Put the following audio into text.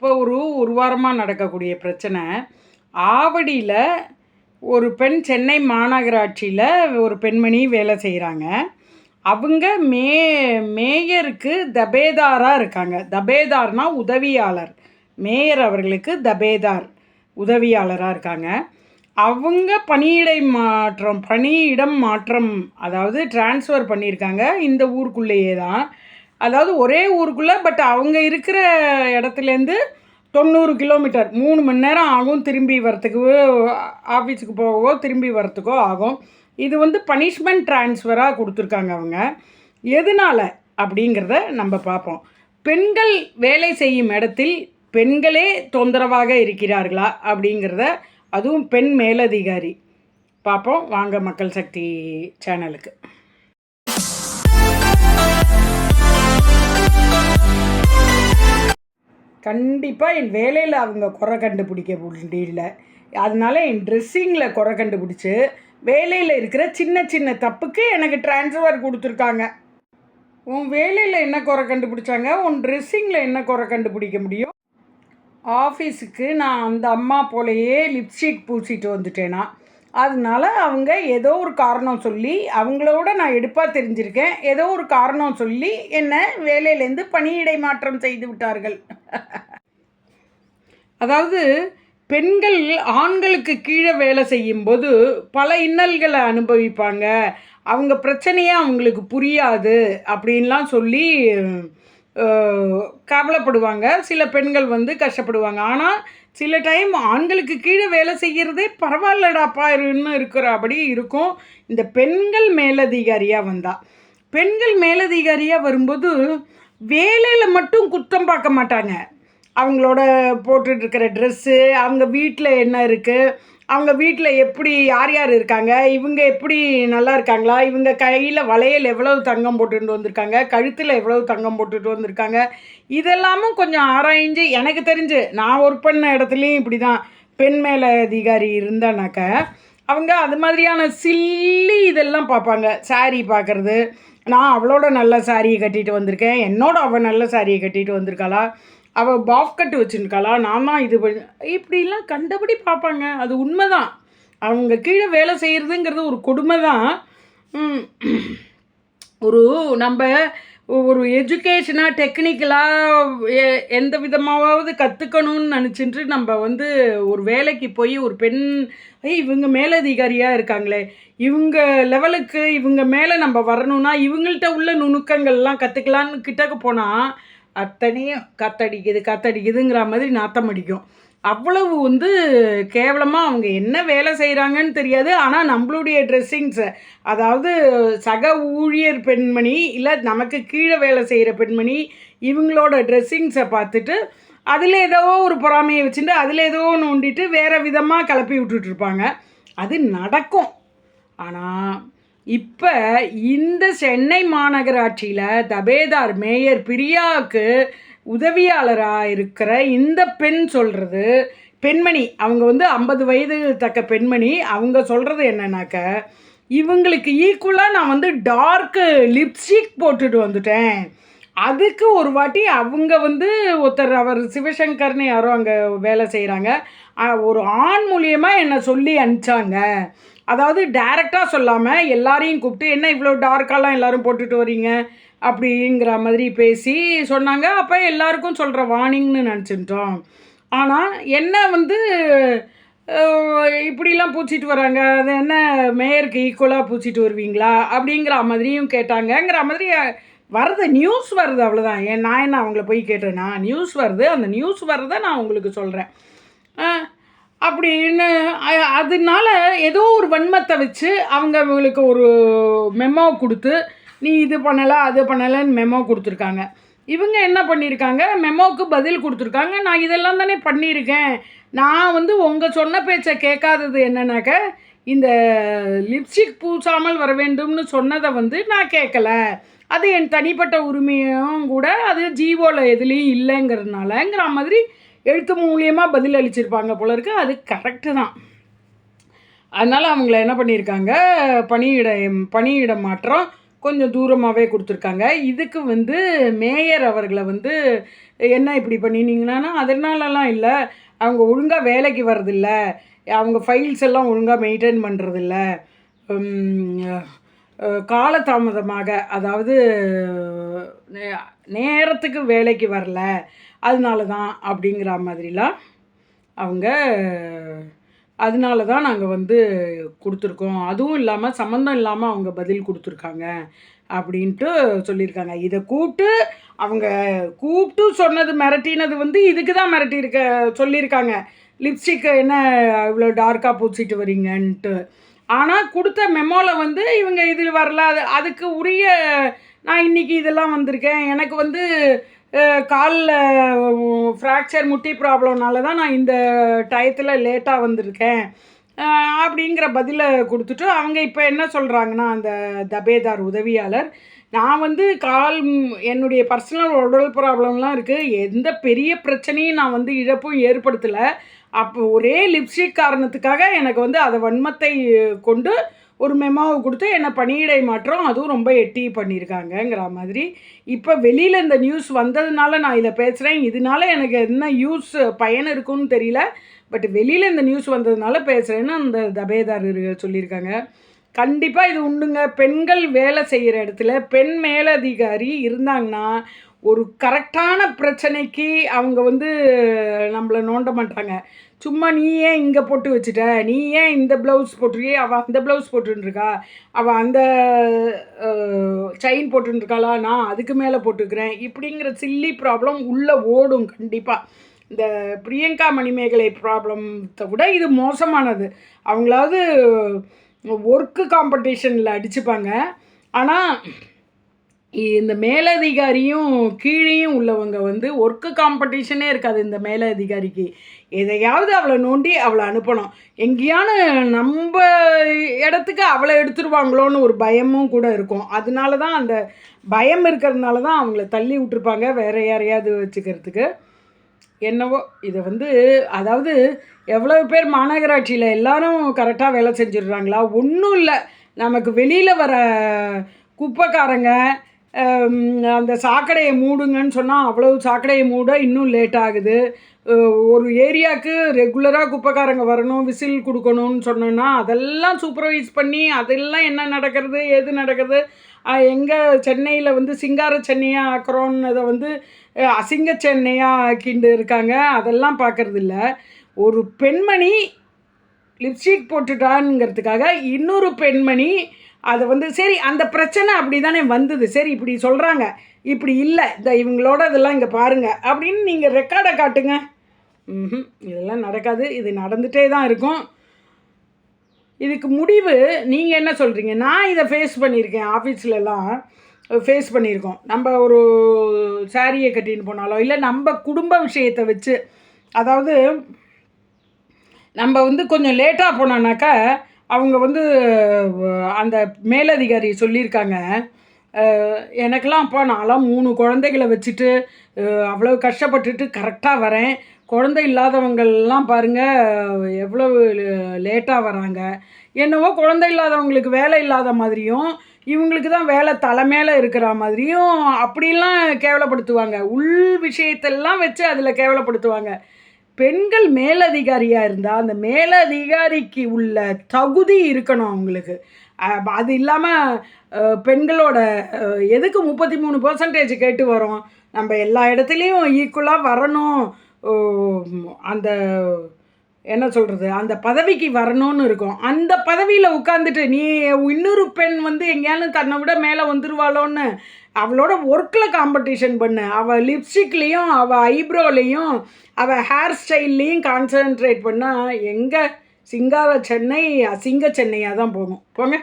இப்போ ஒரு ஒரு வாரமாக நடக்கக்கூடிய பிரச்சனை. ஆவடியில் ஒரு பெண் சென்னை மாநகராட்சியில் ஒரு பெண்மணி வேலை செய்கிறாங்க அவங்க மே மேயருக்கு தபேதாராக இருக்காங்க. தபேதார்னா உதவியாளர். மேயர் அவர்களுக்கு தபேதார் உதவியாளராக இருக்காங்க. அவங்க பணியிடை மாற்றம் பணியிடம் மாற்றம் அதாவது ட்ரான்ஸ்ஃபர் பண்ணியிருக்காங்க. இந்த ஊருக்குள்ளேயே தான். அதாவது ஒரே ஊருக்குள்ளே பட் அவங்க இருக்கிற இடத்துலேருந்து தொண்ணூறு கிலோமீட்டர் மூணு மணி நேரம் ஆகும் திரும்பி வரத்துக்கு ஆஃபீஸுக்கு போகவோ திரும்பி வரத்துக்கோ ஆகும். இது வந்து பனிஷ்மெண்ட் ட்ரான்ஸ்ஃபராக கொடுத்துருக்காங்க அவங்க. எதனால் அப்படிங்கிறத நம்ம பார்ப்போம். பெண்கள் வேலை செய்யும் இடத்தில் பெண்களே தொந்தரவாக இருக்கிறார்களா அப்படிங்கிறத அதுவும் பெண் மேலதிகாரி. பார்ப்போம். வாங்க மக்கள் சக்தி சேனலுக்கு. கண்டிப்பாக என் வேலையில் அவங்க குறை கண்டுபிடிக்க முடியல. அதனால என் ட்ரெஸ்ஸிங்கில் குறை கண்டுபிடிச்சி வேலையில் இருக்கிற சின்ன சின்ன தப்புக்கு எனக்கு ட்ரான்ஸ்ஃபர் கொடுத்துருக்காங்க. உன் வேலையில் என்ன குறை கண்டுபிடிச்சாங்க? உன் ட்ரெஸ்ஸிங்கில் என்ன குறை கண்டுபிடிக்க முடியும்? ஆஃபீஸுக்கு நான் அந்த அம்மா போலயே லிப்ஸ்டிக் பூசிட்டு வந்துட்டேனா? அதனால அவங்க ஏதோ ஒரு காரணம் சொல்லி அவங்களோட நான் எடுப்பாக தெரிஞ்சிருக்கேன். ஏதோ ஒரு காரணம் சொல்லி என்னை வேலையிலேருந்து பணியிடை மாற்றம் செய்து விட்டார்கள். அதாவது பெண்கள் ஆண்களுக்கு கீழே வேலை செய்யும்போது பல இன்னல்களை அனுபவிப்பாங்க. அவங்க பிரச்சனையே அவங்களுக்கு புரியாது அப்படின்லாம் சொல்லி கவலைப்படுவாங்க. சில பெண்கள் வந்து கஷ்டப்படுவாங்க. ஆனால் சில டைம் ஆண்களுக்கு கீழே வேலை செய்கிறதே பரவாயில்லடாப்பா இருன்னு இருக்கிறபடி இருக்கும். இந்த பெண்கள் மேலதிகாரியாக வந்தால் பெண்கள் மேலதிகாரியாக வரும்போது வேலையில் மட்டும் குத்தம் பார்க்க மாட்டாங்க. அவங்களோட போட்டுட்ருக்கிற ட்ரெஸ்ஸு அவங்க வீட்டில் என்ன இருக்குது அவங்க வீட்டில் எப்படி யார் யார் இருக்காங்க? இவங்க எப்படி நல்லா இருக்காங்களா? இவங்க கையில் வளையல் எவ்வளவு தங்கம் போட்டுட்டு வந்திருக்காங்க? கழுத்தில் எவ்வளவு தங்கம் போட்டுட்டு வந்திருக்காங்க? இதெல்லாமும் கொஞ்சம் ஆராய்ஞ்சு எனக்கு தெரிஞ்சு நான் ஒர்க் பண்ண இடத்துலையும் இப்படி தான் பெண் மேல அதிகாரி இருந்தானாக்க அவங்க அது மாதிரியான சில்லி இதெல்லாம் பார்ப்பாங்க. saree பார்க்குறது. நான் அவளோட நல்ல சாரியை கட்டிட்டு வந்திருக்கேன். என்னோட அவள் நல்ல சாரியை கட்டிட்டு வந்திருக்காளா? அவள் பாஃப் கட்டு வச்சுருக்காளா? நான் தான் இது பண்ண இப்படிலாம் கண்டபடி பார்ப்பாங்க. அது உண்மை தான் அவங்க கீழே வேலை செய்கிறதுங்கிறது ஒரு கொடுமை தான் ஒரு நம்ம ஒரு எஜுகேஷனாக டெக்னிக்கலாக எந்த விதமாவது கற்றுக்கணும்னு நினச்சிட்டு நம்ம வந்து ஒரு வேலைக்கு போய் ஒரு பெண் ஐய் இவங்க மேலதிகாரியாக இருக்காங்களே. இவங்க லெவலுக்கு இவங்க மேலே நம்ம வரணும்னா இவங்கள்ட்ட உள்ள நுணுக்கங்கள்லாம் கற்றுக்கலான்னு கிட்டக்க போனால் அத்தனையும் கத்தடிக்குது கத்தடிக்குதுங்கிற மாதிரி நாத்தம் அடிக்கும். அவ்வளவு வந்து கேவலமாக அவங்க என்ன வேலை செய்கிறாங்கன்னு தெரியாது. ஆனால் நம்மளுடைய ட்ரெஸ்ஸிங்ஸை அதாவது சக ஊழியர் பெண்மணி இல்லை நமக்கு கீழே வேலை செய்கிற பெண்மணி இவங்களோட ட்ரெஸ்ஸிங்ஸை பார்த்துட்டு அதில் ஏதோ ஒரு பொறாமையை வச்சுட்டு அதில் ஏதோ நோண்டிட்டு வேறு விதமாக கிளப்பி விட்டுட்ருப்பாங்க அது நடக்கும். ஆனால் இப்போ இந்த சென்னை மாநகராட்சியில் தபேதார் மேயர் பிரியாவுக்கு உதவியாளராக இருக்கிற இந்த பெண் சொல்கிறது பெண்மணி அவங்க வந்து ஐம்பது வயது தக்க பெண்மணி அவங்க சொல்கிறது என்னன்னாக்க இவங்களுக்கு ஈக்குவலாக நான் வந்து டார்க்கு லிப்ஸ்டிக் போட்டுட்டு வந்துட்டேன். அதுக்கு ஒரு வாட்டி அவங்க வந்து ஒருத்தர் அவர் சிவசங்கர்னு யாரோ அங்கே வேலை செய்கிறாங்க ஒரு ஆண் மூலியமாக என்னை சொல்லி அனுப்பிச்சாங்க. அதாவது டைரெக்டாக சொல்லாமல் எல்லாரையும் கூப்பிட்டு என்ன இவ்வளோ டார்க்காலாம் எல்லோரும் போட்டுட்டு வரீங்க அப்படிங்கிற மாதிரி பேசி சொன்னாங்க. அப்போ எல்லாருக்கும் சொல்கிற வார்னிங்னு நினச்சிட்டோம். ஆனால் என்ன வந்து இப்படிலாம் பூச்சிட்டு வராங்க? அது என்ன மேயருக்கு ஈக்குவலாக பூச்சிட்டு வருவீங்களா? அப்படிங்கிற மாதிரியும் கேட்டாங்கங்கிற மாதிரி வருது நியூஸ் வருது அவ்வளோதான் ஏன் நான் என்ன அவங்கள போய் கேட்டேன்னா நியூஸ் வருது. அந்த நியூஸ் வர்றதை நான் உங்களுக்கு சொல்கிறேன் அப்படின்னு அதனால ஏதோ ஒரு வன்மத்தை வச்சு அவங்க அவங்களுக்கு ஒரு மெமோ கொடுத்து நீ இது பண்ணலை அது பண்ணலைன்னு மெமோ கொடுத்துருக்காங்க. இவங்க என்ன பண்ணியிருக்காங்க மெமோவுக்கு பதில் கொடுத்துருக்காங்க. நான் இதெல்லாம் தானே பண்ணியிருக்கேன். நான் வந்து உங்கள் சொன்ன பேச்சை கேட்காதது என்னன்னாக்க இந்த லிப்ஸ்டிக் பூசாமல் வர வேண்டும்னு சொன்னதை வந்து நான் கேட்கல. அது என் தனிப்பட்ட உரிமையும் கூட அது ஜீவோவில் எதுலேயும் இல்லைங்கிறதுனாலங்கிற மாதிரி எழுத்து மூலியமாக பதில் அளிச்சிருப்பாங்க போல இருக்கு. அது கரெக்டு தான். அதனால் அவங்கள என்ன பண்ணியிருக்காங்க? பணியிட பணியிட மாற்றம் கொஞ்சம் தூரமாகவே கொடுத்துருக்காங்க. இதுக்கு வந்து மேயர் அவர்களை வந்து என்ன இப்படி பண்ணினீங்கன்னா அதனாலலாம் இல்லை. அவங்க ஒழுங்காக வேலைக்கு வர்றதில்ல. அவங்க ஃபைல்ஸ் எல்லாம் ஒழுங்காக மெயின்டைன் பண்ணுறதில்ல காலதாமதமாக அதாவது நேரத்துக்கு வேலைக்கு வரல. அதனால தான் அப்படிங்கிற மாதிரிலாம் அவங்க அதனால தான் நாங்கள் வந்து கொடுத்துருக்கோம். அதுவும் இல்லாமல் சம்மந்தம் இல்லாமல் அவங்க பதில் கொடுத்துருக்காங்க அப்படின்ட்டு சொல்லியிருக்காங்க. இதை கூப்பிட்டு அவங்க கூப்பிட்டு சொன்னது மிரட்டினது வந்து இதுக்கு தான் மிரட்டியிருக்க சொல்லியிருக்காங்க. லிப்ஸ்டிக் என்ன இவ்வளோ டார்க்காக பூச்சிட்டு வரீங்கன்ட்டு. ஆனால் கொடுத்த மெமோவில் வந்து இவங்க இது வரல. அது அதுக்கு உரிய நான் இன்றைக்கி இதெல்லாம் வந்திருக்கேன். எனக்கு வந்து காலில் ஃப்ராக்சர் முட்டி ப்ராப்ளம்னால தான் நான் இந்த டயத்தில் லேட்டாக வந்திருக்கேன். அப்படிங்கிற பதிலை கொடுத்துட்டு அவங்க இப்போ என்ன சொல்கிறாங்கன்னா அந்த தபேதார் உதவியாளர் நான் வந்து கால் என்னுடைய பர்சனல் உடல் ப்ராப்ளம்லாம் இருக்குது எந்த பெரிய பிரச்சனையும் நான் வந்து இழப்பும் ஏற்படுத்தலை. அப்போ ஒரே லிப்ஸ்டிக் காரணத்துக்காக எனக்கு வந்து அதை வன்மத்தை கொண்டு ஒரு மெமோவை கொடுத்து என்னை பணியிடை மாற்றம்? அதுவும் ரொம்ப எட்டி பண்ணியிருக்காங்கங்கிற மாதிரி. இப்போ வெளியில் இந்த நியூஸ் வந்ததுனால நான் இதை பேசுகிறேன் இதனால எனக்கு என்ன யூஸ் பயன் இருக்குன்னு தெரியல. பட் வெளியில் இந்த நியூஸ் வந்ததுனால பேசுகிறேன்னு அந்த தபேதாரர்கள் சொல்லியிருக்காங்க. கண்டிப்பாக இது உண்டுங்க. பெண்கள் வேலை செய்கிற இடத்துல பெண் மேலதிகாரி இருந்தாங்கன்னா ஒரு கரெக்டான பிரச்சனைக்கு அவங்க வந்து நம்மளை நோண்ட மாட்டாங்க. சும்மா நீ ஏன் இங்கே போட்டு வச்சுட்ட? நீ ஏன் இந்த ப்ளவுஸ் போட்டிருக்கே அவள் அந்த ப்ளவுஸ் போட்டுருக்கா அவள் அந்த செயின் போட்டுருக்காளா நான் அதுக்கு மேலே போட்டுக்கிறேன் இப்படிங்கிற சில்லி ப்ராப்ளம் உள்ளே ஓடும் கண்டிப்பாக இந்த பிரியங்கா மணிமேகலை ப்ராப்ளத்தை விட இது மோசமானது. அவங்களாவது ஒர்க்கு காம்படிஷனில் அடிச்சுப்பாங்க. ஆனால் இந்த மேலதிகாரியும் கீழேயும் உள்ளவங்க வந்து ஒர்க்கு காம்படிஷனே இருக்காது இந்த மேலதிகாரிக்கு. எதையாவது அவளை நோண்டி அவளை அனுப்பணும். எங்கேயான நம்ம இடத்துக்கு அவளை எடுத்துருவாங்களோன்னு ஒரு பயமும் கூட இருக்கும். அதனால தான் அந்த பயம் இருக்கிறதுனால தான் அவங்கள தள்ளி விட்டுருப்பாங்க வேற யாரையாவது வச்சுக்கிறதுக்கு. என்னவோ இதை வந்து அதாவது எவ்வளவு பேர் மாநகராட்சியில் எல்லாரும் கரெக்டாக வேலை செஞ்சிடுறாங்களா? ஒன்றும் இல்லை. நமக்கு வெளியில் வர குப்பைக்காரங்க அந்த சாக்கடையை மூடுங்கன்னு சொன்னால் அவ்வளவு சாக்கடையை மூட இன்னும் லேட் ஆகுது. ஒரு ஏரியாவுக்கு ரெகுலராக குப்பைக்காரங்க வரணும் விசில் கொடுக்கணும்னு சொன்னோன்னா அதெல்லாம் சூப்பர்வைஸ் பண்ணி அதெல்லாம் என்ன நடக்கிறது ஏது நடக்கிறது? எங்கே சென்னையில் வந்து சிங்கார சென்னையாக ஆக்குறோன்னதை வந்து அசிங்க சென்னையாக ஆக்கிண்டு இருக்காங்க. அதெல்லாம் பார்க்கறது இல்லை ஒரு பெண்மணி லிப்ஸ்டிக் போட்டுட்டான்ங்கிறதுக்காக இன்னொரு பெண்மணி அதை வந்து சரி அந்த பிரச்சனை அப்படி தானே வந்தது. சரி இப்படி சொல்கிறாங்க இப்படி இல்லை. இந்த இவங்களோட இதெல்லாம் இங்கே பாருங்கள் அப்படின்னு நீங்கள் ரெக்கார்டை காட்டுங்க. ம்ஹும். இதெல்லாம் நடக்காது. இது நடந்துகிட்டே தான் இருக்கும். இதுக்கு முடிவு நீங்கள் என்ன சொல்கிறீங்க நான் இதை ஃபேஸ் பண்ணியிருக்கேன். ஆஃபீஸ்லலாம் ஃபேஸ் பண்ணியிருக்கோம். நம்ம ஒரு சாரியை கட்டின்னு போனாலோ இல்லை நம்ம குடும்ப விஷயத்தை வச்சு அதாவது நம்ம வந்து கொஞ்சம் லேட்டாக போனோன்னாக்கா அவங்க வந்து அந்த மேலதிகாரி சொல்லியிருக்காங்க. எனக்கெல்லாம் அப்பா நான்லாம் மூணு குழந்தைகளை வச்சுட்டு அவ்வளோ கஷ்டப்பட்டுட்டு கரெக்டாக வரேன். குழந்தை இல்லாதவங்கள்லாம் பாருங்கள் எவ்வளவு லேட்டாக வராங்க. என்னவோ குழந்தை இல்லாதவங்களுக்கு வேலை இல்லாத மாதிரியும் இவங்களுக்கு தான் வேலை தலை மேலே இருக்கிற மாதிரியும் அப்படிலாம் கேவலப்படுத்துவாங்க. உள் விஷயத்தெல்லாம் வச்சு அதில் கேவலப்படுத்துவாங்க. பெண்கள் மேலதிகாரியாக இருந்தால் அந்த மேலதிகாரிக்கு உள்ள தகுதி இருக்கணும் அவங்களுக்கு. அது இல்லாமல் பெண்களோட எதுக்கு முப்பத்தி மூணு பர்சன்டேஜ் கேட்டு வரோம்? நம்ம எல்லா இடத்துலையும் ஈக்குவலாக வரணும். அந்த என்ன சொல்கிறது அந்த பதவிக்கு வரணும்னு இருக்கும். அந்த பதவியில் உட்காந்துட்டு நீ இன்னொரு பெண் வந்து எங்கேயானு தன்னை விட மேலே வந்துருவாளோன்னு அவளோட ஒர்க்கில் காம்படிஷன் பண்ணு. அவள் லிப்ஸ்டிக்லேயும் அவள் ஐப்ரோலையும் அவள் ஹேர் ஸ்டைல்லையும் கான்சென்ட்ரேட் பண்ணால் எங்கே சிங்கார சென்னை அசிங்க சென்னையாக தான் போகும். போங்க.